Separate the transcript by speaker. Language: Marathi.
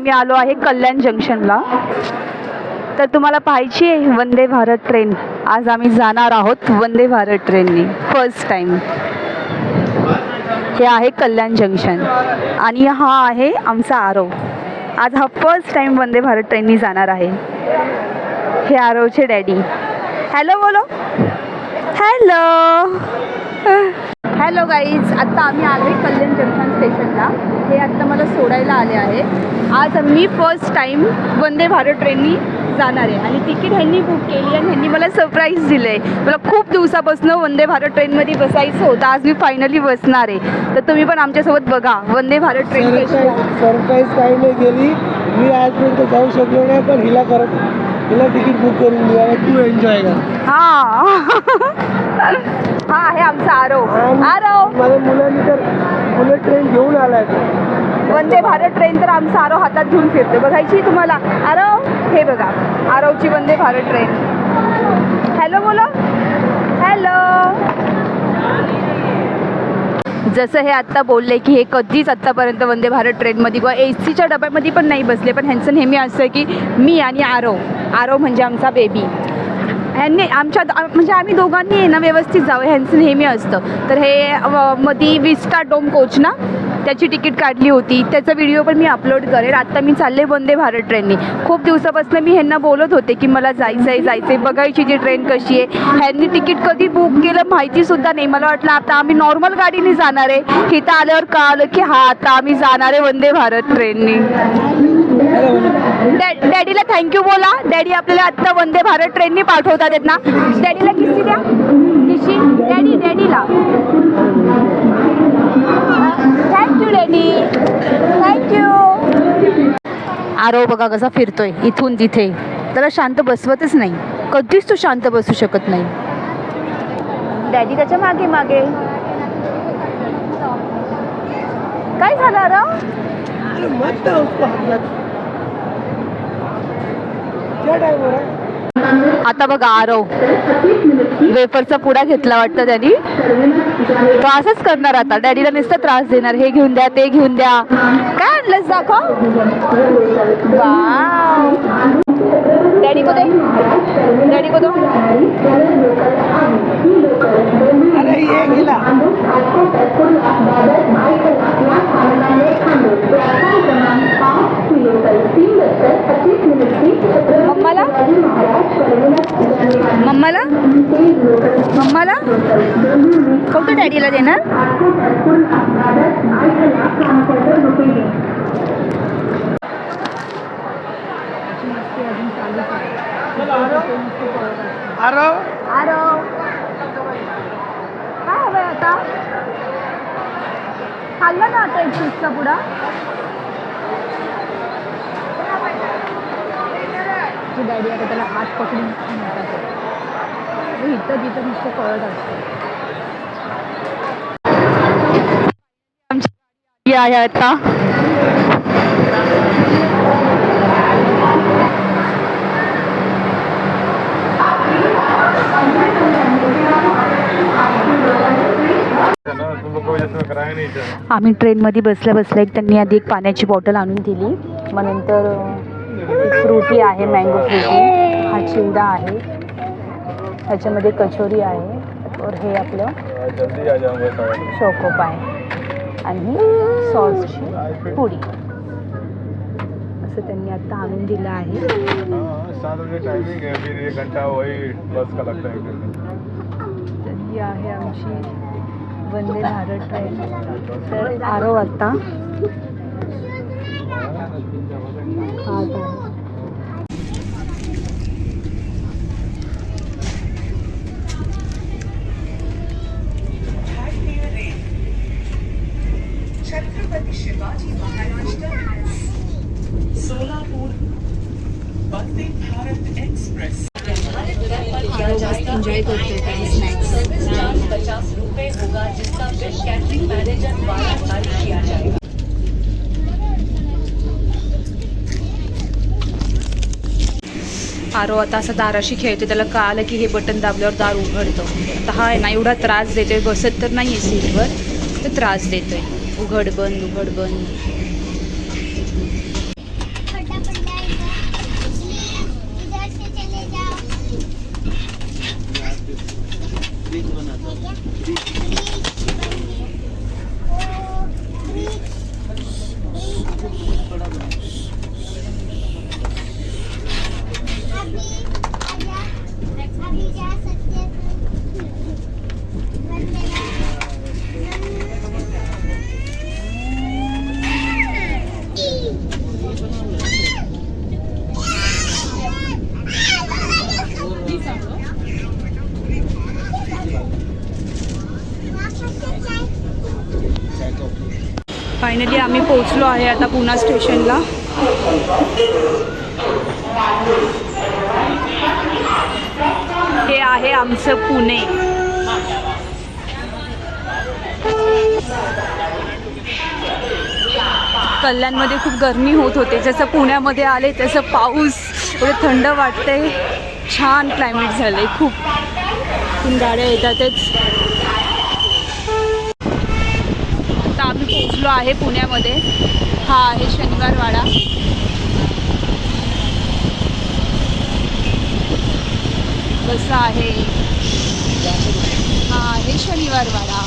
Speaker 1: आम्ही आलो आहे कल्याण जंक्शनला. तर तुम्हाला पाहायची आहे वंदे भारत ट्रेन. आज आम्ही जाणार आहोत वंदे भारत ट्रेननी फर्स्ट टाईम हे आहे कल्याण जंक्शन. आणि हा आहे आमचा आरो आज हा फर्स्ट टाईम वंदे भारत ट्रेननी जाणार आहे. हे आरोचे डॅडी. हॅलो बोलो. हॅलो हॅलो गाईज आत्ता आम्ही आलो आहे कल्याण जंक्शन स्टेशनला. हे आत्ता मला सोडायला आले आहे. आज मी फर्स्ट टाईम वंदे भारत ट्रेननी जाणार आहे. आणि तिकीट ह्यांनी बुक केली आणि ह्यांनी मला सरप्राईज दिलं आहे मला खूप दिवसापासून वंदे भारत ट्रेनमध्ये बसायचं होतं. आज मी फायनली बसणार आहे. तर तुम्ही पण आमच्यासोबत बघा. वंदे भारत ट्रेन.
Speaker 2: सरप्राईज काही नाही गेली. मी आजपर्यंत जाऊ शकलो नाही पण हिला करत हिला तिकीट बुक करून दिला. तू एन्जॉय कर.
Speaker 1: हा. हा आहे आमचा आरव.
Speaker 2: आणि
Speaker 1: आरव!
Speaker 2: माझ्या मुलांनी तर बुलेट ट्रेन घेऊन आलाय.
Speaker 1: वंदे भारत ट्रेन तर आमचा आरव हातात घेऊन फिरतो बघायची तुम्हाला. आरव हे बघा. आरवची वंदे भारत ट्रेन हॅलो बोलो. हॅलो जसं हे आत्ता बोलले की हे कधीच आत्तापर्यंत वंदे भारत ट्रेनमध्ये किंवा ए सीच्या डब्यामध्ये पण नाही बसले. पण ह्यांचं नेहमी असं आहे की मी आणि आरव. आरव म्हणजे आमचा बेबी ह्यांनी आमच्या म्हणजे आम्ही दोघांनी आहे ना व्यवस्थित जावं ह्यांचं नेहमी असतं. तर हे मधी विस्टा डोम कोच ना त्याची तिकीट काढली होती. त्याचा व्हिडिओ पण मी अपलोड करेन. आत्ता मी चालले वंदे भारत ट्रेननी खूप दिवसापासून मी ह्यांना बोलत होते की मला जायचं आहे जायचं आहे बघायची जी ट्रेन कशी आहे. ह्यांनी तिकीट कधी बुक केलं माहितीसुद्धा नाही. मला वाटलं आता आम्ही नॉर्मल गाडीने जाणार आहे. इथं आल्यावर कळालं की हा आता आम्ही जाणार आहे वंदे भारत ट्रेननी डॅ- डॅडीला थँक्यू बोला. डॅडी आपल्याला आत्ता वंदे भारत ट्रेननी पाठवतात आहेत ना. डॅडीला किस्सी द्या. किशी daddy डॅडीला. Thank you daddy. Thank you Aarav बघा कसा फिरतोय. इथून तिथे. त्याला शांत बसवतच नाही. कधीच तू शांत बसू शकत नाही. डॅडी त्याच्यामागे मागे. काय झालं आरव
Speaker 2: मस्त उसको हात क्या टाइम हो
Speaker 1: आता बघा आरव. वेफरचा पुडा घेतला वाटतं त्यांनी. तो असंच करणार आता. डॅडीला नुसतं त्रास देणार. हे घेऊन द्या ते घेऊन द्या. काय आणलंस दाखव. डॅडी को दे डॅडी को दो
Speaker 2: अरे ये गेला
Speaker 1: मम्माला मम्माला मम्माला? फक्त डॅडीला देणार? काय हवंय आता? खाल्ला ना आता एक चिप्सचा पुडा? की डॅडी आता त्याला हात पकडून नेतात. इथं तिथं नुसतं कळत असतं आमची आहे आता आम्ही ट्रेनमध्ये बसल्या बसल्या एक त्यांनी आधी एक पाण्याची बॉटल आणून दिली मग नंतर फ्रुटी आहे मँगो फ्रुटी हा चिवडा आहे ह्याच्यामध्ये कचोरी आहे. और हे आपलं
Speaker 2: जल्दी
Speaker 1: चोकोप आहे. आणि सॉसची पुडी. असं त्यांनी आता आणून दिलं आहे. तर ही आहे आमची वंदे भारत ट्रेन तर आरव आता.
Speaker 3: भारत एक्सप्रेस
Speaker 1: एन्जॉय करतोय काही स्नॅक्स आरो आता असं दाराशी खेळते त्याला कळालं की हे बटन दाबल्यावर दार उघडतं. आता हा ना एवढा त्रास देतोय बसत तर नाही आहे सीटवर तर त्रास देतोय. उघड बंद उघड बंद. Три дванадцять. फायनली आम्ही पोहोचलो आहे आता पुणा स्टेशनला. हे आहे आमचं पुणे. कल्याणमध्ये खूप गरमी होत होते. जसं पुण्यामध्ये आले तसं पाऊस. एवढं थंड वाटते छान क्लायमेट झालं खूप खूप. गाड्या येतातच. आम्ही आहे पुण्यामध्ये. हा आहे शनिवार वाडा कसं आहे. हा आहे शनिवार वाडा